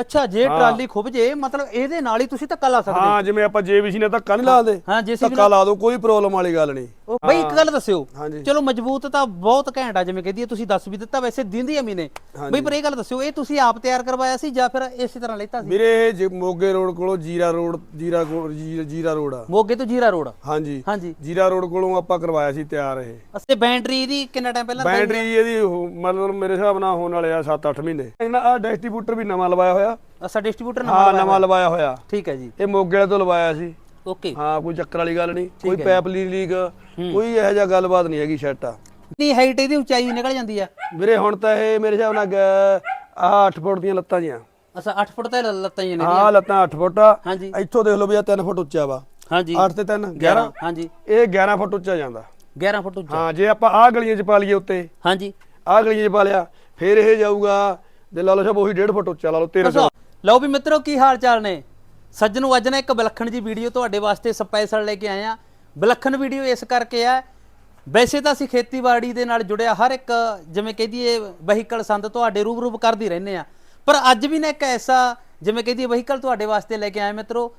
ਅੱਛਾ ਜੇ ਟਰਾਲੀ ਖੁੱਭ ਜੇ ਮਤਲਬ ਇਹਦੇ ਨਾਲ ਹੀ ਤੁਸੀਂ ਧੱਕਾ ਲਾ ਸਕਦੇ ਹਾਂ ਜਿਵੇਂ ਆਪਾਂ ਜੇਬੀਸੀ ਨੇ ਧੱਕਾ ਨਹੀਂ ਲਾਉਂਦੇ ਹਾਂ। JCB ਧੱਕਾ ਲਾ ਦੋ ਕੋਈ ਪ੍ਰੋਬਲਮ ਵਾਲੀ ਗੱਲ ਨਹੀਂ। ਉਹ ਬਈ ਇੱਕ ਗੱਲ ਦੱਸਿਓ ਹਾਂਜੀ। ਚਲੋ ਮਜ਼ਬੂਤ ਤਾਂ ਬਹੁਤ ਘੈਂਟ ਆ ਜਿਵੇਂ ਕਹਦੀ ਤੁਸੀਂ ਦੱਸ ਵੀ ਦਿੱਤਾ ਵੈਸੇ ਦਿੰਦੀ ਅਮੀ ਨੇ ਬਈ ਪਰ ਇਹ ਗੱਲ ਦੱਸਿਓ ਇਹ ਤੁਸੀਂ ਆਪ ਤਿਆਰ ਕਰਵਾਇਆ ਸੀ ਜਾਂ ਫਿਰ ਇਸੇ ਤਰ੍ਹਾਂ ਲੈਤਾ ਸੀ? ਵੀਰੇ ਜ- ਮੋਗੇ ਰੋਡ ਕੋਲੋਂ ਜੀਰਾ ਰੋਡ ਜੀਰਾ ਜੀ- ਜੀਰਾ ਰੋਡ ਆ। ਮੋਗੇ ਤੋਂ ਜੀਰਾ ਰੋਡ ਹਾਂਜੀ। ਹਾਂਜੀ। ਜੀਰਾ ਰੋਡ ਕੋਲੋਂ ਆਪਾਂ ਕਰਵਾਇਆ ਸੀ ਤਿਆਰ ਇਹ। ਅਸੇ ਬੈਟਰੀ ਇਹਦੀ ਕਿੰਨਾ ਟਾਈਮ ਪਹਿਲਾਂ ਬੈਟਰੀ ਇਹਦੀ ਹੋ- ਮਤਲਬ ਮੇਰੇ ਹਿਸਾਬ ਨਾਲ ਹੋਣ ਵਾਲੇ ਆ 7-8 ਮਹੀਨੇ। ਇਹਨਾਂ ਆ ਡਿਸਟ੍ਰੀਬਿਊਟਰ ਵੀ ਨਵਾਂ ਲਵਾਇਆ ਹੋਇਆ। ਅਸਾ ਡਿਸਟ੍ਰੀਬਿਊਟਰ ਹਾਂ ਨਵਾਂ ਲਵਾਇਆ ਹੋਇਆ। ਠੀਕ ਹੈ ਜੀ। ਇਹ ਮੋਗੇ ਵਾਲੇ ਤੋਂ ਲਵਾਇਆ ਸੀ। ਓਕੇ ਹਾਂ ਕੋਈ ਚੱਕਰ ਵਾਲੀ ਗੱਲ ਨਹੀਂ ਕੋਈ। ਪੈਪ ਲੀਕ ਕੋਈ ਇਹੋ ਜਿਹਾ ਗੱਲਬਾਤ ਨਹੀਂ ਹੈਗੀ ਸ਼ੈਟ ਆ। ਨਹੀਂ ਹਾਈਟ ਇਹਦੀ ਉਚਾਈ ਨਿਕਲ ਜਾਂਦੀ ਆ। ਵੀਰੇ ਹੁਣ ਤਾਂ ਇਹ ਮੇਰੇ ਹਿਸਾਬ ਨਾਲ ਆਹ 8 ਫੁੱਟ ਦੀਆਂ ਲੱਤਾਂ ਜੀਆਂ। ਅਸਾ 8 ਫੁੱਟ ਤੇ ਲੱਤਾਂ ਹੀ ਨੇ ਹਾਂ ਲੱਤਾਂ 8 ਫੁੱਟ ਆ। ਇੱਥੋਂ ਦੇਖ ਲਓ ਵੀ ਆ 3 ਫੁੱਟ ਉੱਚਾ ਵਾ। ਹਾਂਜੀ। 8 ਤੇ 3 11 ਹਾਂਜੀ। ਇਹ 11 ਫੁੱਟ ਉੱਚਾ ਜਾਂਦਾ। 11 ਫੁੱਟ ਉੱਚਾ। ਹਾਂ ਜੇ ਆਪਾਂ ਆਹ ਗਲੀਆਂ 'ਚ ਪਾ ਲਈਏ ਉੱਤੇ ਹਾਂਜੀ। ਆਹ ਗਲੀਆਂ 'ਚ ਪਾ ਲਿਆ ਫਿਰ ਇਹ ਜਾਊਗਾ ਤੇ ਲਾ ਲਓ ਸਾਹਿਬ ਉਹੀ 1.5 ਫੁੱਟ ਉੱਚਾ ਲਾ ਲਓ 13 ਦੱਸੋ ਲਓ ਵੀ ਮਿੱਤਰੋ ਕੀ ਹਾਲ ਚਾਲ ਨੇ? ਸੱਜਣੋ ਅੱਜ ਨਾ ਇੱਕ ਵਿਲੱਖਣ ਜੀ ਵੀਡੀਓ ਤੁਹਾਡੇ ਵਾਸਤੇ ਸਪੈਸ਼ਲ ਲੈ ਕੇ ਆਏ ਆ ਵਿਲੱਖਣ ਵੀਡੀਓ ਇਸ ਕਰਕੇ ਆ ਵੈਸੇ ਤਾਂ ਅਸੀਂ ਖੇਤੀਬਾੜੀ ਦੇ ਨਾਲ ਜੁੜਿਆ ਹਰ ਇੱਕ, ਜਿਵੇਂ ਕਹਦੀਏ ਵਹੀਕਲ ਸੰਦ ਤੁਹਾਡੇ ਰੂਬਰੂ ਕਰਦੀ ਰਹਿੰਦੇ ਆ ਪਰ ਅੱਜ ਵੀ ਨਾ ਇੱਕ ਐਸਾ, ਜਿਵੇਂ ਕਹਦੀਏ ਵਹੀਕਲ ਤੁਹਾਡੇ ਵਾਸਤੇ ਲੈ ਕੇ ਆਏ ਮਿੱਤਰੋ,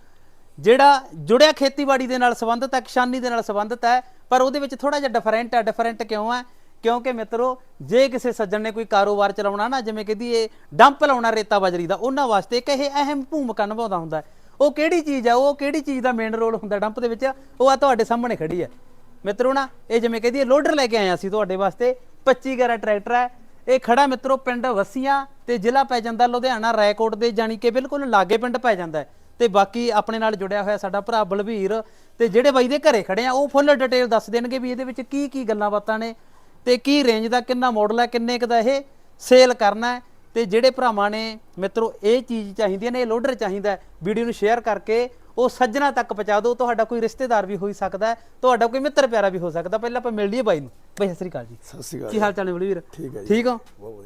ਜਿਹੜਾ ਜੁੜਿਆ ਖੇਤੀਬਾੜੀ ਦੇ ਨਾਲ ਸੰਬੰਧਿਤ ਹੈ ਕਿਸਾਨੀ ਦੇ ਨਾਲ ਸੰਬੰਧਿਤ ਹੈ, ਪਰ ਉਹਦੇ ਵਿੱਚ ਥੋੜਾ ਜਿਹਾ ਡਿਫਰੈਂਟ ਹੈ ਡਿਫਰੈਂਟ ਕਿਉਂ ਹੈ? ਕਿਉਂਕਿ ਮਿੱਤਰੋ, ਜੇ ਕਿਸੇ ਸੱਜਣ ਨੇ ਕੋਈ ਕਾਰੋਬਾਰ ਚਲਾਉਣਾ ਨਾ, ਜਿਵੇਂ ਕਹਦੀ ਇਹ ਡੰਪ ਲਾਉਣਾ ਰੇਤਾ ਬਜਰੀ ਦਾ, ਉਹਨਾਂ ਵਾਸਤੇ ਇੱਕ ਇਹ ਅਹਿਮ ਭੂਮਿਕਾ ਨਿਭਾਉਂਦਾ ਹੁੰਦਾ ਹੈ। ਉਹ ਕਿਹੜੀ ਚੀਜ਼ ਆ? ਉਹ ਕਿਹੜੀ ਚੀਜ਼ ਦਾ ਮੇਨ ਰੋਲ ਹੁੰਦਾ ਡੰਪ ਦੇ ਵਿੱਚ? ਉਹ ਆ ਤੁਹਾਡੇ ਸਾਹਮਣੇ ਖੜੀ ਹੈ। ਮਿੱਤਰੋ ਨਾ, ਇਹ ਜਿਵੇਂ ਕਹਦੀ ਲੋਡਰ ਲੈ ਕੇ ਆਏ ਹਾਂ ਅਸੀਂ ਤੁਹਾਡੇ ਵਾਸਤੇ। 25 ਗੈਰਾ ਟਰੈਕਟਰ ਹੈ। ਇਹ ਖੜਾ ਮਿੱਤਰੋ ਪਿੰਡ ਵਸੀਆਂ ਤੇ ਜ਼ਿਲ੍ਹਾ ਪੈ ਜਾਂਦਾ ਲੁਧਿਆਣਾ, ਰਾਏਕੋਟ ਦੇ ਜਾਨੀ ਕਿ ਬਿਲਕੁਲ ਲਾਗੇ ਪਿੰਡ ਪੈ ਜਾਂਦਾ ਹੈ। ਤੇ ਬਾਕੀ ਆਪਣੇ ਨਾਲ ਜੁੜਿਆ ਹੋਇਆ ਸਾਡਾ ਭਰਾ ਬਲਵੀਰ ਤੇ ਜਿਹੜੇ ਬਾਈ ਦੇ ਘਰੇ ਖੜੇ ਆ, ਉਹ ਫੁੱਲ ਡਿਟੇਲ ਦੱਸ ਦੇਣਗੇ ਵੀ ਇਹਦੇ ਵਿੱਚ ਕੀ ਕੀ ਗੱਲਾਂ ਬਾਤਾਂ ਨੇ ਤੇ ਕੀ ਰੇਂਜ ਦਾ, ਕਿੰਨਾ ਮਾਡਲ ਹੈ, ਕਿੰਨੇ ਕੁ ਦਾ ਇਹ ਸੇਲ ਕਰਨਾ ਹੈ। ਤੇ ਜਿਹੜੇ ਭਰਾਵਾਂ ਨੇ ਮਿੱਤਰੋ ਇਹ ਚੀਜ਼ ਚਾਹੀਦੀ ਨੇ ਇਹ ਲੋਡਰ ਚਾਹੀਦਾ ਵੀਡੀਓ ਨੂੰ ਸ਼ੇਅਰ ਕਰਕੇ ਉਹ ਸੱਜਣਾ ਤੱਕ ਪਹੁੰਚਾ ਦਿਓ ਤੁਹਾਡਾ ਕੋਈ ਰਿਸ਼ਤੇਦਾਰ ਵੀ ਹੋ ਸਕਦਾ ਤੁਹਾਡਾ ਕੋਈ ਮਿੱਤਰ ਪਿਆਰਾ ਵੀ ਹੋ ਸਕਦਾ ਪਹਿਲਾਂ ਆਪਾਂ ਮਿਲ ਲਈਏ ਬਾਈ ਨੂੰ। ਬਾਈ ਸਤਿ ਸ੍ਰੀ ਅਕਾਲ ਜੀ। ਸਤਿ ਸ਼੍ਰੀ ਕੀ ਹਾਲ ਚਾਲ ਨੇ ਬਲਵੀਰ? ਠੀਕ ਹੈ ਜੀ। ਠੀਕ ਹੋ?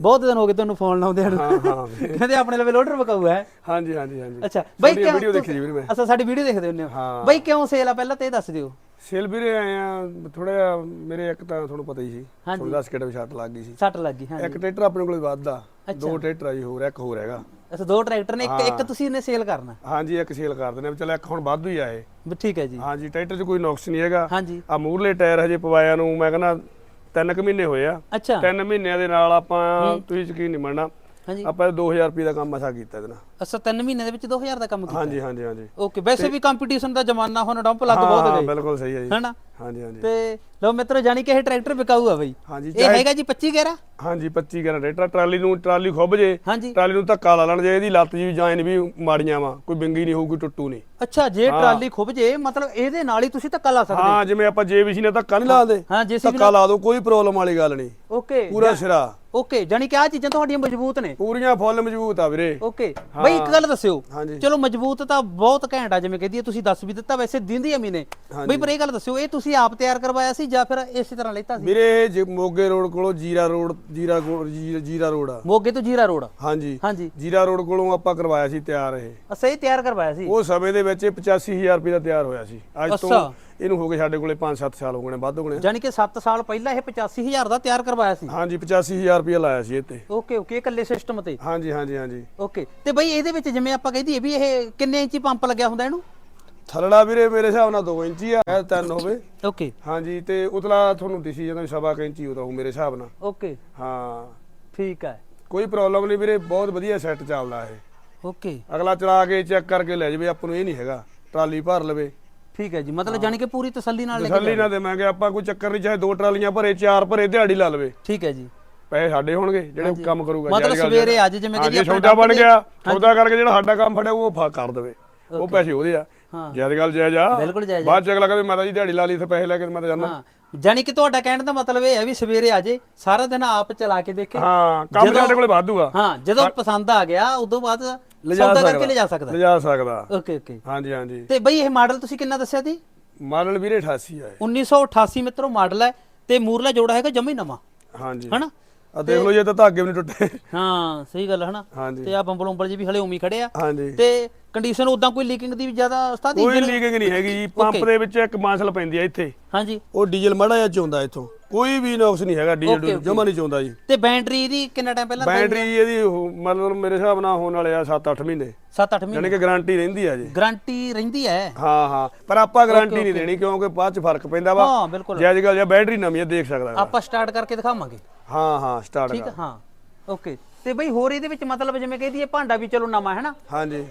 ਬਹੁਤ ਦਿਨ ਹੋ ਗਏ ਤੁਹਾਨੂੰ ਫੋਨ ਲਾਉਂਦੇ ਹਾਂ ਹਾਂ। ਕਹਿੰਦੇ ਆਪਣੇ ਲਵੇ ਲੋਡਰ ਵਿਕਾਊ ਹੈ। ਹਾਂਜੀ ਹਾਂਜੀ ਹਾਂਜੀ। ਅੱਛਾ ਬਾਈ ਤੁਹਾਡੀ ਵੀਡੀਓ ਦੇਖੀ ਜੀ ਵੀਰੇ ਮੈਂ। ਅੱਛਾ ਸਾਡੀ ਵੀਡੀਓ ਦੇਖਦੇ ਹੁੰਦੇ ਹੋ। ਹਾਂ। ਬਾਈ ਕਿਉਂ ਸੇਲ ਆ? ਪਹਿਲਾਂ ਤੇ ਇਹ ਦੱਸ ਦਿਓ। ਸੇਲ ਵੀਰੇ ਆਏ ਆ ਥੋੜਾ ਮੇਰੇ ਇੱਕ ਤਾਂ ਤੁਹਾਨੂੰ ਪਤਾ ਹੀ ਸੀ। ਹਾਂਜੀ। ਤੁਹਾਨੂੰ ਦੱਸ ਕਿਹੜਾ ਵਿਸ਼ਾਟ ਲੱਗ ਗਈ ਸੀ। ਸੱਟ ਲੱਗ ਗਈ ਹਾਂ ਇੱਕ ਟਰੈਕਟਰ ਆਪਣੇ ਕੋਲ ਵੱਧਦਾ ਦੋ ਟਰੈਕਟਰ ਆ ਜੀ ਹੋਰ ਇੱਕ ਹੋਰ ਹੈਗਾ। ਅੱਛਾ ਦੋ ਟਰੈਕਟਰ ਨੇ ਇੱਕ ਇੱਕ ਤੁਸੀਂ ਇਹਨੇ ਸੇਲ ਕਰਨਾ। ਹਾਂਜੀ ਇੱਕ ਸੇਲ ਕਰ ਦਿੰਦੇ ਆ ਚਲ ਇੱਕ ਹੁਣ ਵਾਧੂ ਹੀ ਆਏ। ਵੀ ਠੀਕ ਹੈ ਜੀ। ਹਾਂਜੀ ਟਰੈਕਟਰ 'ਚ ਕੋਈ ਨੁਕਸ ਨਹੀਂ ਹੈਗਾ। ਹਾਂਜੀ। ਆ ਮੂਰਲੇ ਟਾਇਰ ਹਜੇ ਪਵਾਇਆ ਨੂੰ ਮੈਂ ਕਹਿੰਦਾ ਤਿੰਨ ਕੁ ਮਹੀਨੇ ਹੋਏ ਆ। ਅੱਛਾ। ਤਿੰਨ ਮਹੀਨਿਆਂ ਦੇ ਨਾਲ ਆਪਾਂ ਤੁਸੀਂ ਯਕੀਨ ਨਹੀਂ ਮੰਨਣਾ। ਹਾਂਜੀ। ਆਪਾਂ 2000 ਰੁਪਏ ਦਾ ਕੰਮ ਅਸਾ ਕੀਤਾ ਇਹਦੇ ਨਾਲ। ਅੱਛਾ 3 ਮਹੀਨੇ ਦੇ ਵਿੱਚ 2000 ਦਾ ਕੰਮ ਕੀਤਾ? ਹਾਂਜੀ ਹਾਂਜੀ ਹਾਂਜੀ। ਓਕੇ ਵੈਸੇ ਵੀ ਕੰਪੀਟੀਸ਼ਨ ਦਾ ਜ਼ਮਾਨਾ ਹੁਣ ਡੰਪ ਲੱਗ ਬਹੁਤ ਹਾਂ ਗਏ ਬਿਲਕੁਲ ਸਹੀ ਹੈ ਜੀ। ਹੈਨਾ ਹਾਂਜੀ ਹਾਂਜੀ। ਤੇ ਲੋ ਮਿੱਤਰੋ ਜਾਨੀ ਕਿ ਇਹ ਟਰੈਕਟਰ ਵਿਕਾਊ ਆ ਬਈ। ਹਾਂਜੀ ਇਹ ਹੈਗਾ ਜੀ 25 ਗੇਰਾ ਹਾਂਜੀ 25 ਗਰਾਂ ਟਰੈਕਟਰ ਟਰਾਲੀ ਨੂੰ ਟਰਾਲੀ ਖੁੱਭ ਜੇ। ਟਰਾਲੀ ਨੂੰ ਧੱਕਾ ਲਾ ਲੈਣ ਜੇ ਇਹਦੀ ਲੱਤ ਜੀ ਜਾਇਨ ਵੀ ਮਾੜੀਆਂ ਵਾ ਕੋਈ ਬਿੰਗੀ ਨਹੀਂ ਹੋਊਗੀ ਟੁੱਟੂ ਨਹੀਂ। ਅੱਛਾ ਜੇ ਟਰਾਲੀ ਖੁੱਭ ਜੇ ਮਤਲਬ ਇਹਦੇ ਨਾਲ ਹੀ ਤੁਸੀਂ ਧੱਕਾ ਲਾ ਸਕਦੇ ਹਾਂ ਜਿਵੇਂ ਆਪਾਂ ਜੇਬੀਸੀ ਨੇ ਧੱਕਾ ਨਹੀਂ ਲਾਉਂਦੇ ਹਾਂ। JCB ਧੱਕਾ ਲਾ ਦੋ ਕੋਈ ਪ੍ਰੋਬਲਮ ਵਾਲੀ ਗੱਲ ਨਹੀਂ। ਓਕੇ ਪੂਰਾ ਸਿਰਾ। ਓਕੇ ਜਾਨੀ ਕਿ ਆ ਚੀਜ਼ਾਂ ਤੁਹਾਡੀਆਂ ਮਜ਼ਬੂਤ ਨੇ? ਪੂਰੀਆਂ ਫੁੱਲ ਮਜ਼ਬੂਤ ਆ ਵੀਰੇ। ਓਕੇ। ਬਈ ਇੱਕ ਗੱਲ ਦੱਸਿਓ। ਚਲੋ ਮਜ਼ਬੂਤ ਤਾਂ ਬਹੁਤ ਘੈਂਟ ਆ ਜਿਵੇਂ ਕਹਦੀ ਤੁਸੀਂ ਦੱਸ ਵੀ ਦਿੱਤਾ ਵੈਸੇ ਦਿੰਦੀ ਅਮੀ ਨੇ ਬਈ ਪਰ ਇਹ ਗੱਲ ਦੱਸਿਓ ਇਹ ਤੁਸੀਂ ਆਪ ਤਿਆਰ ਕਰਵਾਇਆ ਸੀ ਜਾਂ ਫਿਰ ਇਸੇ ਤਰ੍ਹਾਂ ਲੈਤਾ ਸੀ? ਵੀਰੇ ਇਹ ਜ- ਮੋਗੇ ਰੋਡ ਕੋਲੋਂ ਜੀਰਾ ਰੋਡ ਜੀਰਾ ਕੋ- ਜੀ- ਜੀਰਾ ਰੋਡ ਆ। ਮੋਗੇ ਤੋਂ ਜੀਰਾ ਰੋਡ ਹਾਂਜੀ। ਹਾਂਜੀ। ਜੀਰਾ ਰੋਡ ਕੋਲੋਂ ਆਪਾਂ ਕਰਵਾਇਆ ਸੀ ਤਿਆਰ ਇਹ। ਅਸਾ ਇਹ ਤਿਆਰ ਕਰਵਾਇਆ ਸੀ? ਉਹ ਸਮੇਂ ਦੇ ਵਿੱਚ ਇਹ 85000 ਰੁਪਏ ਦਾ ਤਿਆਰ ਹੋਇਆ ਸੀ। ਅੱਜ ਤੋਂ ਅੱਛਾ। ਇਹਨੂੰ ਹੋ ਗਏ ਸਾਡੇ ਕੋਲੇ 5-7 ਸਾਲ ਹੋ ਗਏ ਨੇ ਵੱਧ ਹੋ ਗਏ ਨੇ। ਜਾਨੀ ਕਿ 7 ਸਾਲ ਪਹਿਲਾਂ ਇਹ 85000 ਦਾ ਤਿਆਰ ਕਰਵਾਇਆ ਸੀ? ਹਾਂਜੀ 85000 ਰੁਪਏ ਲਾਇਆ ਸੀ ਇਹ ਤੇ। ਓਕੇ ਓਕੇ ਇਕੱਲੇ ਸਿਸਟਮ ਤੇ? ਹਾਂਜੀ ਹਾਂਜੀ ਹਾਂਜੀ। ਓਕੇ। ਤੇ ਬਈ ਇਹਦੇ ਵਿੱਚ ਜਿਵੇਂ ਆਪਾਂ ਕਹਿੰਦੀ ਵੀ ਇਹ ਕਿੰਨੇ ਇੰਚੀ ਪੰਪ ਲੱਗਿਆ ਹੁੰਦਾ ਇਹਨੂੰ? ਥੱਲੜਾ ਵੀਰੇ ਮੇਰੇ ਹਿਸਾਬ ਨਾਲ 2 ਇੰਚੀ ਆ ਇਹ 3 ਹੋਵੇ। ਓਕੇ। ਹਾਂਜੀ ਤੇ ਉਤਲਾ ਤੁਹਾਨੂੰ ਦਿਸੀ ਜਾਂਦਾ ਸਵਾ ਕੁ ਇੰਚੀ ਹੋਊ ਮੇਰੇ ਹਿਸਾਬ ਨਾਲ। ਓਕੇ। ਹਾਂ। ਠੀਕ ਹੈ ਕੋਈ ਪ੍ਰੋਬਲਮ ਨਹੀਂ ਵੀਰੇ ਬਹੁਤ ਵਧੀਆ ਸੈੱਟ ਚੱਲਦਾ ਇਹ। ਓਕੇ। ਅਗਲਾ ਚਲਾ ਕੇ ਚੈੱਕ ਕਰਕੇ ਲੈ ਜਾਵੇ ਆਪਾਂ ਨੂੰ ਇਹ ਨਹੀਂ ਹੈਗਾ ਟਰਾਲੀ ਭਰ ਲਵੇ। ਠੀਕ ਹੈ ਜੀ ਮਤਲਬ ਜਾਨੀ ਕਿ ਪੂਰੀ ਤਸੱਲੀ ਨਾਲ ਲੈ ਕੇ ਤਸੱਲੀ ਨਾ ਦੇਵਾਂਗੇ ਆਪਾਂ ਕੋਈ ਚੱਕਰ ਨਹੀਂ ਚਾਹੇ ਦੋ ਟਰਾਲੀਆਂ ਭਰੇ ਚਾਰ ਭਰੇ ਦਿਹਾੜੀ ਲਾ ਲਵੇ। ਠੀਕ ਹੈ ਜੀ। ਪੈਸੇ ਸਾਡੇ ਹੋਣਗੇ ਜਿਹੜੇ ਕੰਮ ਕਰੂਗਾ ਮਤਲਬ ਸਵੇਰੇ। ਅੱਜ ਜਿਵੇਂ ਕਿ ਹਾਂ, ਜੀ ਜੇ ਆਪਣੇ ਸੌਦਾ ਬਣ ਗਿਆ ਸੌਦਾ ਕਰਕੇ ਜਿਹੜਾ ਸਾਡਾ ਕੰਮ ਫੜਿਆ ਉਹ ਫਾ ਕਰ ਦੇਵੇ। ਉਹ ਪੈਸੇ ਉਹਦੇ ਆ। ਹਾਂ। ਜਦ ਗੱਲ ਜਾਇਜ਼ ਆ ਬਿਲਕੁਲ ਜਾਇਜ਼ ਬਾਅਦ ਚ ਅਗਲਾ ਕਹਿੰਦੇ ਮੈਂ ਤਾਂ ਜੀ ਦਿਹਾੜੀ ਲਾ ਲਈ ਤੇ ਪੈਸੇ ਲੈ ਕੇ ਮੈਂ ਤਾਂ ਜਾਂਦਾ ਹਾਂ। ਜਾਨੀ ਕਿ ਤੁਹਾਡਾ ਕਹਿਣ ਦਾ ਮਤਲਬ ਇਹ ਹੈ ਵੀ ਸਵੇਰੇ ਆ ਜੇ ਸਾਰਾ ਦਿਨ ਆਪ ਚਲਾ ਕੇ ਦੇਖੇ। ਹਾਂ ਕੰਮ ਸਾਡੇ ਕੋਲੇ ਵਾਧੂ ਆ ਹਾਂ ਜਦੋਂ ਪਸੰਦ ਆ ਗਿਆ ਉਦੋਂ ਬਾਅਦ ਲਿਜਾ ਸੌਦਾ ਕਰਕੇ ਲਿਜਾ ਸਕਦਾ। ਲਿਜਾ ਸਕਦਾ। Okay okay. ਹਾਂਜੀ ਹਾਂਜੀ। ਤੇ ਬਈ ਇਹ ਮਾਡਲ ਤੁਸੀਂ ਕਿੰਨਾ ਦੱਸਿਆ ਸੀ? ਮਾਡਲ ਵੀਰੇ 88 ਆ ਇਹ। 1988 ਮਿੱਤਰੋ ਮਾਡਲ ਹੈ। ਤੇ ਮੂਰਲਾ ਜੋੜਾ ਹੈਗਾ ਜਮੀ ਨਵਾਂ। ਹਾਂਜੀ। ਹਨਾ? ਆ ਦੇਖ ਲਓ ਜੇ ਤਾਂ ਧਾਗੇ ਵੀ ਨਹੀਂ ਟੁੱਟੇ। ਹਾਂ ਸਹੀ ਗੱਲ ਹੈ ਹਨਾ? ਹਾਂਜੀ। ਤੇ ਆ ਬੰਬਲ ਉਂਬਲ ਜੀ ਵੀ ਹਲੇ ਉਮੀ ਖੜੇ ਆ। ਹਾਂਜੀ। ਤੇ ਕੰਡੀਸ਼ਨ ਉਦਾਂ ਕੋਈ ਲੀਕਿੰਗ ਦੀ ਵੀ ਜ਼ਿਆਦਾ ਉਸਤਾਦ ਕੋਈ ਲੀਕਿੰਗ ਨਹੀਂ ਹੈਗੀ ਜੀ ਪੰਪ. ਦੇ ਵਿੱਚ ਇੱਕ ਮਾਸਲ ਪੈਂਦੀ ਆ ਇੱਥੇ। ਹਾਂਜੀ। ਉਹ ਡੀਜ਼ਲ ਮਾੜਾ ਜਿਹਾ ਚੋਂਦਾ ਇੱਥੋਂ। ਕੋਈ ਵੀ ਨੁਕਸ ਨਹੀਂ ਹੈਗਾ ਡੀਜ਼ਲ. ਜਮਾ ਨਹੀਂ ਚੋਂਦਾ ਜੀ। ਤੇ ਬੈਟਰੀ ਦੀ ਕਿੰਨਾ ਟਾਈਮ ਪਹਿਲਾਂ ਬੈਟਰੀ ਇਹਦੀ ਮਤਲਬ ਮੇਰੇ ਹਿਸਾਬ ਨਾਲ ਹੋਣ ਵਾਲੇ ਆ 7-8 ਮਹੀਨੇ। 7-8 ਯਾਨੀ ਮਹੀਨੇ ਕਿ ਗਾਰੰਟੀ ਰਹਿੰਦੀ ਆ ਜੀ। ਗਾਰੰਟੀ ਰਹਿੰਦੀ ਹੈ ਹਾਂ ਹਾਂ। ਪਰ ਆਪਾਂ ਗਾਰੰਟੀ ਨਹੀਂ ਦੇਣੀ ਕਿਉਂਕਿ ਬਾਅਦ ਚ ਫ਼ਰਕ ਪੈਂਦਾ ਵਾ। ਹਾਂ ਬਿਲਕੁਲ। ਜੇ ਅੱਜ ਕੱਲ ਜੇ ਬੈਟਰੀ ਨਵੀਂ ਆ ਦੇਖ ਸਕਦਾ। ਆਪਾਂ ਸਟਾਰਟ ਕਰਕੇ ਦਿਖਾਵਾਂਗੇ। ਹਾਂ ਹਾਂ ਸਟਾਰਟ ਠੀਕ ਹਾਂ। ਓਕੇ ਤੇ ਬਈ ਹੋਰ ਇਹਦੇ ਵਿੱਚ ਮਤਲਬ ਜਿਵੇਂ ਕਹਦੀ ਇਹ ਭਾਂਡਾ ਵੀ ਚਲੋ ਨਵਾਂ ਹੈ ਨਾ? ਹਾਂਜੀ।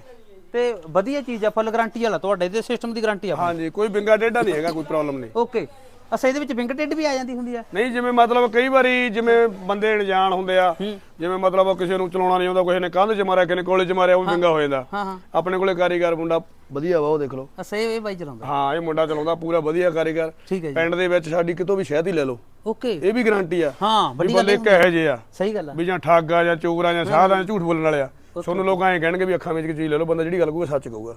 ਤੇ ਵਧੀਆ ਚੀਜ਼ ਆ ਫੁੱਲ ਗਾਰੰਟੀ ਵਾਲਾ ਤੁਹਾਡੇ ਦੇ ਸਿਸਟਮ ਦੀ ਗਾਰੰਟੀ ਆ ਹਾਂਜੀ ਕੋਈ ਬਿੰਗਾ ਡੇਢਾ ਨਹੀਂ ਹੈਗਾ ਕੋਈ ਪ੍ਰੋਬਲਮ ਨਹੀਂ। ਓਕੇ ਅਸਾਂ ਇਹਦੇ ਵਿੱਚ ਵਿੰਗ ਟੇਡ ਵੀ ਆ ਜਾਂਦੀ ਹੁੰਦੀ ਆ? ਨਹੀਂ ਜਿਵੇਂ ਮਤਲਬ ਕਈ ਵਾਰੀ ਜਿਵੇਂ ਬੰਦੇ ਅਣਜਾਣ ਹੁੰਦੇ ਆ ਜਿਵੇਂ ਮਤਲਬ ਕਿਸੇ ਨੂੰ ਚਲਾਉਣਾ ਨਹੀਂ ਆਉਂਦਾ ਕਿਸੇ ਨੇ ਕੰਧ 'ਚ ਮਾਰਿਆ ਕਿਸੇ ਨੇ ਕੋਲੇ 'ਚ ਮਾਰਿਆ ਉਹ ਵੀ ਬਿੰਗਾ ਹੋ ਜਾਂਦਾ। ਆਪਣੇ ਕੋਲੇ ਕਾਰੀਗਰ ਮੁੰਡਾ ਵਧੀਆ ਵਾ ਉਹ ਦੇਖ ਲਓ। ਅਸਾਂ ਇਹ ਬਾਈ ਚਲਾਉਂਦਾ। ਹਾਂ ਇਹ ਮੁੰਡਾ ਚਲਾਉਂਦਾ ਪੂਰਾ ਵਧੀਆ ਕਾਰੀਗਰ। ਪਿੰਡ ਦੇ ਵਿੱਚ ਸਾਡੀ ਕਿਤੋਂ ਵੀ ਸ਼ਹਿਦ ਹੀ ਲੈ ਲਓ। ਓਕੇ ਇਹ ਵੀ ਗਾਰੰਟੀ ਆ ਹਾਂ ਵੱਡੀ ਗੱਲ ਇਹ- ਕਹੇ ਜੇ ਆ। ਸਹੀ ਗੱਲ ਆ। ਵੀ ਜਾਂ ਠੱਗ ਆ ਜਾਂ ਚੋਰ ਆ ਜਾਂ ਸਾਧ ਆ ਝੂਠ ਬੋਲਣ ਵਾਲੇ ਆ। ਤੁਹਾਨੂੰ ਲੋਕ ਐਂ ਕਹਿਣਗੇ ਵੀ ਅੱਖਾਂ ਵਿੱਚ ਇੱਕ ਚੀਜ਼ ਲੈ ਲਓ ਬੰਦਾ ਜਿਹੜੀ ਗੱਲ ਕਹੂਗਾ ਸੱਚ ਕਹੂਗਾ।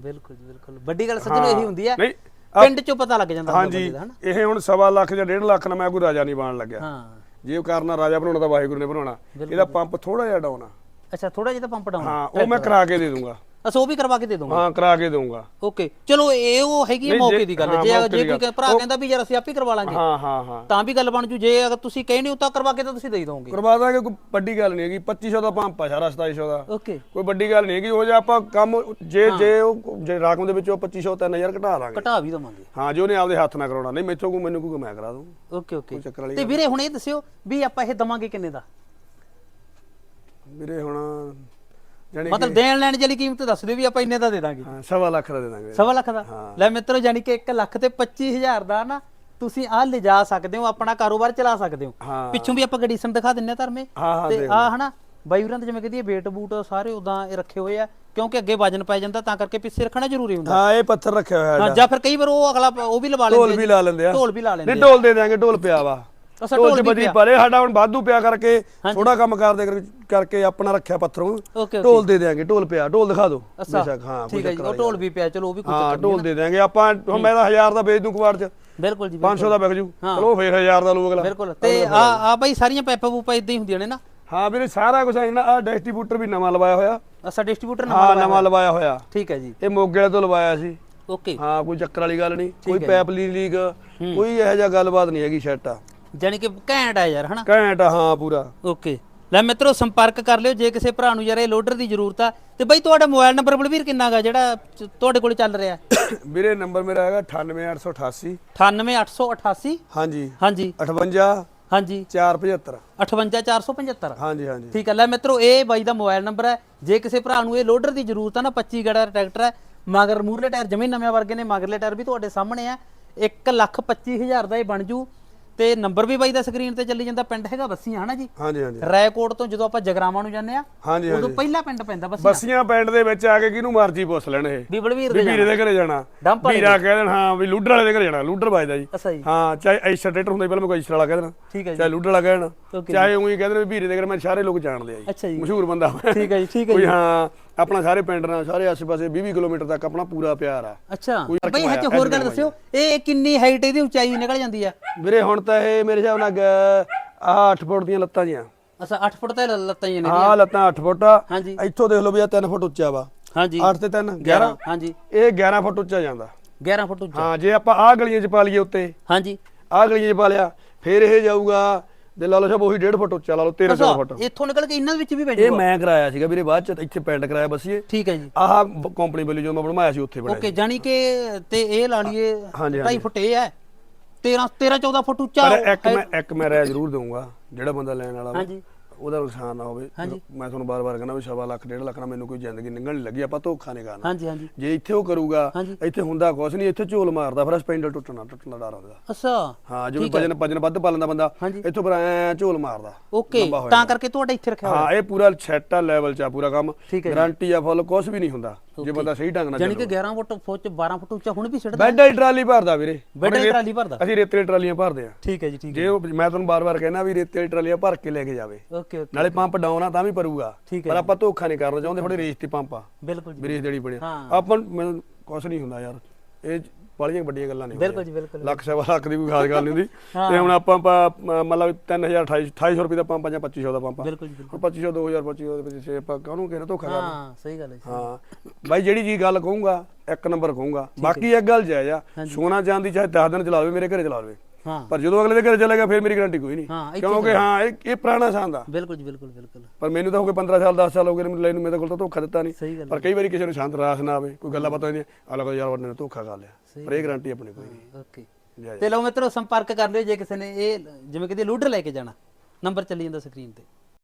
ਬਿਲਕੁਲ ਬਿਲਕੁਲ। ਵੱਡੀ ਗੱਲ ਸੱਜਣੋ ਇਹੀ ਹੁੰਦੀ ਆ ਨਹੀਂ ਪਿੰਡ ਚੋਂ ਪਤਾ ਲੱਗ ਜਾਂਦਾ ਹਾਂਜੀ ਇਹ ਹੁਣ ਸਵਾ ਲੱਖ ਜਾਂ ਡੇਢ ਲੱਖ ਨਾਲ ਮੈਂ ਕੋਈ ਰਾਜਾ ਨਹੀਂ ਬਣ ਲੱਗਿਆ। ਹਾਂ। ਜੇ ਉਹ ਕਰਨਾ ਰਾਜਾ ਬਣਾਉਣਾ ਤਾਂ ਵਾਹਿਗੁਰੂ ਨੇ ਬਣਾਉਣਾ। ਇਹਦਾ ਪੰਪ ਥੋੜਾ ਜਿਹਾ ਡਾਊਨ ਆ ਅੱਛਾ ਥੋੜਾ ਜਿਹਾ ਤਾਂ ਪੰਪ ਡਾਊਨ ਹਾਂ ਉਹ ਮੈਂ ਕਰਾ ਕੇ ਦੇ ਦੂੰਗਾ। ਅਸਾਂ ਉਹ ਵੀ ਕਰਵਾ ਕੇ ਦੇ ਦੂੰਗਾ ਹਾਂ ਕਰਾ ਕੇ ਦਊਂਗਾ। ਓਕੇ ਚਲੋ ਇਹ ਉਹ ਹੈਗੀ ਨਹੀਂ, ਮੌਕੇ ਜੇ- ਦੀ ਗੱਲ। ਹਾਂ, ਜੇ ਮੌਕੇ ਜੇ ਦੀ ਕੋਈ ਗੱਲ। ਭਰਾ ਉਹ- ਕਹਿੰਦਾ ਵੀ ਯਾਰ ਅਸੀਂ ਆਪੇ ਕਰਵਾ ਲਾਂਗੇ। ਹਾਂ ਹਾਂ ਹਾਂ। ਤਾਂ ਵੀ ਗੱਲ ਬਣ ਜੂ। ਜੇ ਅਗਰ ਤੁਸੀਂ ਕਹਿੰਦੇ ਹੋ ਤਾਂ ਕਰਵਾ ਕੇ ਤਾਂ ਤੁਸੀਂ ਦੇ ਹੀ ਦੋਗੇ। ਕਰਵਾ ਦਾਂਗੇ ਕੋਈ ਵੱਡੀ ਗੱਲ ਨਹੀਂ ਹੈਗੀ। 2500 ਦਾ ਪੰਪ ਆ ਸਾਰਾ 2700 ਦਾ। ਓਕੇ ਕੋਈ ਵੱਡੀ ਗੱਲ ਨਹੀਂ ਹੈਗੀ। ਉਹ ਜੇ ਆਪਾਂ ਕੰਮ ਜੇ ਜੇ ਉਹ ਜੇ ਰਾਕਮ ਦੇ ਵਿੱਚੋਂ 2500 3000 ਘਟਾ ਦਾਂਗੇ ਘਟਾ ਵੀ ਦਵਾਂਗੇ। ਹਾਂ ਜੇ ਉਹਨੇ ਆਪਦੇ ਹੱਥ ਨਾਲ ਕਰਾਉਣਾ। ਨਹੀਂ ਮੈਥੋਂ ਕੋਈ ਮੈਨੂੰ ਕੋਈ ਮੈਂ ਕਰਾ ਦੂੰ ਓਕੇ ਓਕੇ ਚੱਕਰ ਵਾਲੀ ਤੇ ਵੀਰੇ ਹੁਣ ਇਹ ਦੱਸਿਓ ਵੀ ਆਪਾਂ ਇਹ ਦਵਾਂਗੇ ਕਿੰਨੇ ਦਾ? ਵੀਰੇ ਹੁਣ ਮਤਲਬ ਦੇਣ ਲੈਣ ਜਿਹੜੀ ਕੀਮਤ ਦੱਸ ਦਿਓ ਵੀ ਆਪਾਂ ਇੰਨੇ ਦਾ ਦੇ ਦਾਂਗੇ। ਹਾਂ ਸਵਾ ਲੱਖ ਦਾ ਦੇ ਦਾਂਗੇ। ਸਵਾ ਲੱਖ ਦਾ? ਲੈ ਮਿੱਤਰੋ ਜਾਨੀ ਕਿ 1 ਲੱਖ ਤੇ 25000 ਦਾ ਨਾ ਤੁਸੀਂ ਆਹ ਲਿਜਾ ਸਕਦੇ ਹੋ ਆਪਣਾ ਕਾਰੋਬਾਰ ਚਲਾ ਸਕਦੇ ਹੋ। ਪਿੱਛੋਂ ਵੀ ਆਪਾਂ ਕੰਡੀਸ਼ਨ ਦਿਖਾ ਦਿੰਨੇ ਆ ਧਰਮੇ। ਤੇ ਆ ਹਨਾ ਬਾਈ ਵੀਰਾਂ ਦੇ ਜਿਵੇਂ ਕਹਦੀ ਵੇਟ ਬੂਟ ਸਾਰੇ ਉਦਾਂ ਇਹ ਰੱਖੇ ਹੋਏ ਆ ਕਿਉਂਕਿ ਅੱਗੇ ਵਜਨ ਪੈ ਜਾਂਦਾ ਤਾਂ ਕਰਕੇ ਪਿੱਛੇ ਰੱਖਣਾ ਜ਼ਰੂਰੀ ਹੁੰਦਾ। ਹਾਂ ਇਹ ਪੱਥਰ ਰੱਖਿਆ ਹੋਇਆ ਹਾਂ ਜਾਂ ਫਿਰ ਕਈ ਵਾਰ ਉਹ ਅਗਲਾ ਉਹ ਵੀ ਲਵਾ ਲੈਂਦੇ ਢੋਲ ਆ। ਵੀ। ਲਾ ਲੈਂਦੇ ਆ। ਢੋਲ ਵੀ ਲਾ ਲੈਂਦੇ ਨਹੀਂ ਢੋਲ ਦੇ ਦਾਂਗੇ ਢੋਲ ਪਿਆ ਵਾ। ਅੱਛਾ, ਢੋਲ ਵੀ ਬਦੀ। ਪਰੇ ਸਾਡਾ ਹੁਣ ਵਾਧੂ ਪਿਆ ਕਰਕੇ ਥੋੜਾ ਕੰਮ ਕਰਦੇ ਕਰ- ਕਰਕੇ ਆਪਣਾ ਰੱਖਿਆ ਪੱਥਰੋਂ। ਢੋਲ ਦੇ ਦਿਆਂਗੇ ਢੋਲ ਪਿਆ। ਢੋਲ ਦਿਖਾ ਦਿਓ। ਅੱਛਾ। ਬੇਸ਼ੱਕ ਹਾਂ ਠੀਕ ਹੈ ਜੀ ਉਹ ਢੋਲ ਵੀ ਪਿਆ ਚਲੋ ਉਹ ਵੀ ਕੋਈ ਹਾਂ ਢੋਲ ਦੇ ਦਿਆਂਗੇ। ਆਪਾਂ ਹੁਣ ਮੈਂ ਤਾਂ 1000 ਦਾ ਵੇਚ ਦੂੰ ਕੁਵਾੜ ਚ। ਬਿਲਕੁਲ ਜੀ 500 ਦਾ ਵਿਕ ਜੂ। ਚਲੋ ਫੇਰ 1000 ਦਾ ਲੂ ਅਗਲਾ। ਬਿਲਕੁਲ। ਤੇ ਆ ਆ ਬਾਈ ਸਾਰੀਆਂ ਪੈਪਾ ਪੂਪਾ ਇਦਾਂ ਹੀ ਹੁੰਦੀਆਂ ਨੇ ਨਾ? ਹਾਂ ਵੀਰੇ ਸਾਰਾ ਕੁਝ ਇਹਨਾਂ ਆ ਡਿਸਟ੍ਰੀਬਿਊਟਰ ਵੀ ਨਵਾਂ ਲਵਾਇਆ ਹੋਇਆ। ਅਸਾ ਡਿਸਟ੍ਰੀਬਿਊਟਰ ਹਾਂ ਨਵਾਂ ਨਵਾਂ ਲਵਾਇਆ ਹੋਇਆ। ਠੀਕ ਹੈ ਜੀ। ਇਹ ਮੋਗੇ ਵਾਲੇ ਤੋਂ ਲਵਾਇਆ ਸੀ। ਓਕੇ। ਹਾਂ ਕੋਈ ਚੱਕਰ ਵਾਲੀ ਗੱਲ ਨਹੀਂ। ਕੋਈ ਪੈਪ ਲੀਕ ਕੋਈ ਇਹੋ ਜਿਹਾ ਗੱਲਬਾਤ ਨਹੀਂ ਹੈਗੀ ਆ। ਜਾਨੀ ਕਿ ਘੈਂਟ ਆ ਯਾਰ ਹਨਾ? ਘੈਂਟ ਆ, ਹਾਂ ਪੂਰਾ। ਓਕੇ। ਲੈ ਮਿੱਤਰੋ ਸੰਪਰਕ ਕਰ ਲਿਓ ਜੇ ਕਿਸੇ ਭਰਾ ਨੂੰ ਯਾਰ ਇਹ ਲੋਡਰ ਦੀ ਜ਼ਰੂਰਤ ਆ ਤੇ ਬਾਈ ਤੁਹਾਡਾ ਮੋਬਾਈਲ ਨੰਬਰ ਬਲਵੀਰ ਕਿੰਨਾ ਗਾ ਜਿਹੜਾ ਚ- ਤੁਹਾਡੇ ਕੋਲ ਚੱਲ ਰਿਹਾ? ਵੀਰੇ ਨੰਬਰ ਮੇਰਾ ਹੈਗਾ 98888 98888 ਹਾਂਜੀ। ਹਾਂਜੀ। 58 ਹਾਂਜੀ। 475 58475 ਹਾਂਜੀ ਹਾਂਜੀ। ਠੀਕ ਹੈ ਲੈ ਮਿੱਤਰੋ ਇਹ ਬਾਈ ਦਾ ਮੋਬਾਈਲ ਨੰਬਰ ਹੈ। ਜੇ ਕਿਸੇ ਭਰਾ ਨੂੰ ਇਹ ਲੋਡਰ ਦੀ ਜ਼ਰੂਰਤ ਆ ਨਾ 25 ਗੜਾ ਟਰੈਕਟਰ ਹੈ ਮਗਰ ਮੂਰਲੇ ਟਾਇਰ ਜਮੇ ਨਵੇਂ ਵਰਗੇ ਨੇ ਮਗਰਲੇ ਟਾਇਰ ਵੀ ਤੁਹਾਡੇ ਸਾਹਮਣੇ ਆ 1 ਲੱਖ 25000 ਦਾ ਇਹ ਬਣ ਜੂ। ਤੇ ਨੰਬਰ ਵੀ ਬਾਈ ਦਾ ਸਕਰੀਨ ਤੇ ਚੱਲੀ ਜਾਂਦਾ ਪਿੰਡ ਹੈਗਾ ਬੱਸੀਆਂ ਹਨਾ ਜੀ? ਹਾਂਜੀ ਹਾਂਜੀ। ਰਾਏਕੋਟ ਤੋਂ ਜਦੋਂ ਆਪਾਂ ਜਗਰਾਵਾਂ ਨੂੰ ਜਾਂਦੇ ਆ ਹਾਂਜੀ ਉਦੋਂ ਪਹਿਲਾ ਪਿੰਡ ਪੈਂਦਾ ਬੱਸੀਆਂ। ਬੱਸੀਆਂ ਪਿੰਡ ਦੇ ਵਿੱਚ ਆ ਕੇ ਕਿਹਨੂੰ ਮਰਜ਼ੀ ਪੁੱਛ ਲੈਣ ਇਹ? ਵੀ ਬਲਵੀਰ ਦੇ ਵੀਰੇ ਦੇ ਘਰੇ ਜਾਣਾ। ਵੀਰਾ ਕਹਿ ਦੇਣ ਹਾਂ ਵੀ ਲੂਡਰ ਵਾਲੇ ਦੇ ਘਰੇ ਜਾਣਾ ਲੂਡਰ ਵੱਜਦਾ ਜੀ। ਅੱਛਾ ਜੀ। ਹਾਂ ਚਾਹੇ ਐਸਾ ਟਰੈਕਟਰ ਹੁੰਦਾ ਪਹਿਲਾਂ ਮੈਂ ਕੋਈ ਐਸਾ ਵਾਲਾ ਕਹਿ ਦੇਣਾ ਠੀਕ ਹੈ ਜੀ। ਚਾਹੇ ਲੂਡਰ ਵਾਲਾ ਕਹਿ ਦੇਣਾ ਚਾਹੇ ਉਹੀ ਕਹਿ ਦੇਣ ਵੀਰੇ ਦੇ ਘਰੇ ਮੈਂ ਸਾਰੇ ਲੋਕ ਜਾਣਦੇ ਆ ਜੀ। ਮਸ਼ਹੂਰ ਬੰਦਾ। ਠੀਕ ਹੈ ਜੀ ਠੀਕ ਹੈ ਕੋਈ ਜੀ। ਹਾਂ ਆਪਣਾ ਸਾਰੇ ਪਿੰਡ ਨਾਲ ਸਾਰੇ ਆਸ-ਪਾਸੇ 20 ਕਿਲੋਮੀਟਰ ਤੱਕ ਆਪਣਾ ਪੂਰਾ ਪਿਆਰ ਆ। ਅੱਛਾ। ਕੋਈ ਬਈ ਆਇਆ, ਹੋਰ ਗੱਲ ਦੱਸਿਓ। ਇਹ ਕਿੰਨੀ ਹਾਈਟ ਇਹਦੀ ਉਚਾਈ ਨਿਕਲ ਜਾਂਦੀ ਆ? ਵੀਰੇ ਹੁਣ ਤਾਂ ਇਹ ਮੇਰੇ ਹਿਸਾਬ ਨਾਲ ਆਹ 8 ਫੁੱਟ ਦੀਆਂ ਲੱਤਾਂ ਜੀਆਂ। ਅੱਛਾ 8 ਫੁੱਟ ਤੇ ਲੱਤਾਂ ਹੀ ਨੇ ਆਹ ਲੱਤਾਂ 8 ਫੁੱਟ ਆ। ਹਾਂਜੀ। ਇੱਥੋਂ ਦੇਖ ਲਓ ਵੀ ਆ 3 ਫੁੱਟ ਉੱਚਾ ਵਾ। ਹਾਂਜੀ। 8 ਤੇ 3 11 ਹਾਂਜੀ। ਇਹ 11 ਫੁੱਟ ਉੱਚਾ ਜਾਂਦਾ। 11 ਫੁੱਟ ਉੱਚਾ। ਹਾਂ ਜੇ ਆਪਾਂ ਆਹ ਗਲੀਆਂ 'ਚ ਪਾ ਲਈਏ ਉੱਤੇ। ਹਾਂਜੀ। ਆਹ ਗਲੀਆਂ 'ਚ ਪਾ ਲਿਆ ਫਿਰ ਇਹ ਜਾਊਗਾ ਦੇ ਲਾ ਲਓ ਸਭ ਉਹੀ 1.5 ਫੁੱਟ ਉੱਚਾ ਲਾ ਲਓ 13 ਅੱਛਾ ਫੁੱਟ। ਇੱਥੋਂ ਨਿਕਲ ਕੇ ਇਹਨਾਂ ਵਿੱਚ ਵੀ ਬੈਠ ਇਹ ਮੈਂ ਕਰਾਇਆ ਸੀਗਾ ਵੀਰੇ ਬਾਅਦ 'ਚ ਇੱਥੇ ਪਿੰਡ ਕਰਾਇਆ ਬਸੀਏ। ਠੀਕ ਹੈ ਜੀ। ਆਹ ਕੰਪਨੀ ਵੱਲੋਂ ਜਦੋਂ ਮੈਂ ਬਣਵਾਇਆ ਸੀ ਉੱਥੇ ਬਣਾਇਆ ਓਕੇ ਜਾਨੀ ਕਿ ਤੇ ਇਹ ਲਾ ਲਈਏ ਹਾਂਜੀ, 2.5 ਫੁੱਟ ਇਹ ਹੈ। 13 13 14 ਫੁੱਟ ਉੱਚਾ ਪਰ ਇੱਕ ਮੈਂ ਇੱਕ ਮੈਂ ਰਾਇ ਜ਼ਰੂਰ ਦਊਂਗਾ ਜਿਹੜਾ ਬੰਦਾ ਲੈਣ ਵਾਲਾ ਵਾ, ਹਾਂਜੀ। ਉਹਦਾ ਨੁਕਸਾਨ ਨਾ ਹੋਵੇ ਹਾਂਜੀ। ਮੈਂ ਤੁਹਾਨੂੰ ਬਾਰ-ਬਾਰ ਕਹਿੰਦਾ ਵੀ ਸਵਾ ਲੱਖ ਡੇਢ ਲੱਖ ਨਾਲ ਮੈਨੂੰ ਕੋਈ ਜ਼ਿੰਦਗੀ ਨਿੰਗਣ ਨਹੀਂ ਲੱਗੀ ਆਪਾਂ ਧੋਖਾ ਨਹੀਂ ਕਰਨਾ ਹਾਂਜੀ ਹਾਂਜੀ ਜੇ ਇੱਥੇ ਉਹ ਕਰੂਗਾ ਹਾਂਜੀ। ਇੱਥੇ ਹੁੰਦਾ ਕੁਛ ਨਹੀਂ ਇੱਥੇ ਝੋਲ ਮਾਰਦਾ ਫਿਰ ਸਪੈਂਡਲ ਟੁੱਟਣਾ ਟੁੱਟਣ ਦਾ ਡਰ ਹੁੰਦਾ ਅੱਛਾ ਹਾਂ ਜਿਵੇਂ ਵਜਨ ਵਜਨ ਵੱਧ ਪਾ ਲੈਂਦਾ ਬੰਦਾ ਹਾਂਜੀ। ਇੱਥੋਂ ਫਿਰ ਐ ਝੋਲ ਮਾਰਦਾ ਓਕੇ ਲੰਬਾ ਹੋ ਤਾਂ ਜਾਂਦਾ। ਕਰਕੇ ਤੁਹਾਡਾ ਇੱਥੇ ਰੱਖਿਆ ਹੋਇਆ ਹਾਂ ਇਹ ਪੂਰਾ ਸੈੱਟ ਆ ਲੈਵਲ 'ਚ ਆ ਪੂਰਾ ਕੰਮ ਠੀਕ ਹੈ ਜੀ। ਗਾਰੰਟੀ ਆ ਫੁੱਲ ਕੁਛ ਵੀ ਨਹੀਂ ਹੁੰਦਾ ਜੇ ਬੰਦਾ ਸਹੀ ਢੰਗ ਨਾਲ ਜਾਨੀ ਕਿ ਚੱਲੂ। 11 ਫੁੱਟ ਫੁੱਟ 12 ਫੁੱਟ ਉੱਚਾ ਹੁਣ ਵੀ ਛੱਡਦਾ ਬੈੱਡ ਵਾਲੀ ਟਰਾਲੀ ਭਰਦਾ ਵੀਰੇ। ਬੈੱਡ ਵਾਲੀ ਟਰਾਲੀ ਭਰਦਾ? ਅਸੀਂ ਰੇਤੇ ਵਾਲੀ ਟਰਾਲੀਆਂ ਭਰਦੇ ਆ ਠੀਕ ਹੈ ਜੀ ਠੀਕ ਹੈ। ਜੇ ਉਹ ਮੈਂ ਤੁਹਾਨੂੰ ਬਾਰ-ਬਾਰ ਕਹਿਣਾ ਵੀ ਰੇਤੇ ਵਾਲੀ ਟਰਾਲੀਆਂ ਭਰ ਕੇ ਲੈ ਕੇ ਜਾਵੇ। ਓਕੇ ਓਕੇ ਨਾਲੇ ਪੰਪ ਡਾਊਨ ਆ ਤਾਂ ਵੀ ਭਰੂਗਾ। ਪਰ ਆਪਾਂ ਧੋਖਾ ਨਹੀਂ ਕਰਨਾ ਚਾਹੁੰਦੇ ਥੋੜੇ ਰੇਸ ਤੇ ਪੰਪ ਆ। ਬਿਲਕੁਲ ਜੀ। ਰੇਸ ਦੇਣੀ ਹਾਂ। ਆਪਾਂ ਕੁਛ ਨਹੀਂ ਹੁੰਦਾ ਯਾਰ। ਇਹ ਬਾਲੀਆਂ ਵੱਡੀਆਂ ਗੱਲਾਂ ਨਹੀਂ ਬਿਲਕੁਲ ਜੀ ਬਿਲਕੁਲ ਲੱਖ ਸਵਾ ਲੱਖ ਦੀ ਕੋਈ ਖਾਸ ਗੱਲ ਨਹੀਂ ਹੁੰਦੀ। ਤੇ ਹੁਣ ਆਪਾਂ ਮਤਲਬ 3000 2800 ਰੁਪਏ ਦਾ ਪੰਪ ਜਾਂ 2500 ਦਾ ਪੰਪ ਬਿਲਕੁਲ ਜੀ ਬਿਲਕੁਲ। ਹੁਣ 2500 2000 2500 ਦੇ ਵਿੱਚ ਆਪਾਂ ਕਾਹਨੂੰ ਕਿਸੇ ਨਾਲ ਧੋਖਾ ਕਰਨਾ। ਹਾਂ ਸਹੀ ਗੱਲ ਹੈ। ਹਾਂ। ਬਾਈ ਜਿਹੜੀ ਜੀ ਗੱਲ ਕਹੂੰਗਾ ਇੱਕ ਨੰਬਰ ਕਹੂੰਗਾ। ਬਾਕੀ ਇੱਕ ਗੱਲ ਜਾਇਜ਼ ਆ ਸੋਨਾ ਚਾਂਦੀ ਚਾਹੇ 10 ਦਿਨ ਚਲਾ ਲਵੇ ਮੇਰੇ ਘਰੇ ਚਲਾ ਲਵੇ। ਹਾਂ। ਪਰ ਜਦੋਂ ਅਗਲੇ ਦੇ ਘਰੇ ਚਲੇਗਾ ਫਿਰ ਮੇਰੀ ਗਾਰੰਟੀ ਕੋਈ ਨਹੀਂ। ਕਿਉਂਕਿ ਹਾਂ ਇਹ ਇਹ ਪੁਰਾਣਾ ਸਾਂਦਾ ਬਿਲਕੁਲ ਜੀ ਬਿਲਕੁਲ ਬਿਲਕੁਲ। ਪਰ ਮੈਨੂੰ ਤਾਂ ਹੋ ਗਏ 15 ਸਾਲ 10 ਸਾਲ ਹੋ ਗਏ ਮੈਨੂੰ ਲੈ ਨੂੰ ਮੇਰੇ ਕੋਲ ਤਾਂ ਧੋਖਾ ਦਿੱਤਾ ਨਹੀਂ। ਪਰ ਕਈ ਵਾਰੀ ਕਿਸੇ ਨੂੰ ਸ਼ਾਂਤ ਰਾਸ ਨਾ ਆਵੇ ਕੋਈ ਗੱਲਾਂ ਪਤਾ ਨਹੀਂ ਅਲੱਗ ਯਾਰ ਉਹਨੇ ਧੋਖਾ ਕਰ ਲਿਆ। ਪਰ ਇਹ ਗਾਰੰਟੀ ਆਪਣੀ ਕੋਈ ਨਹੀਂ। ਓਕੇ ਤੇ ਲਓ ਮਿੱਤਰੋ ਸੰਪਰਕ ਕਰ ਲਿਓ ਜੇ ਕਿਸੇ ਨੇ ਇਹ ਜਿਵੇਂ ਕਿ ਲੂਡਰ ਲੈ ਕੇ ਜਾਣਾ। ਨੰਬਰ ਚੱਲੀ ਜਾਂਦਾ ਸਕਰੀਨ ਤੇ।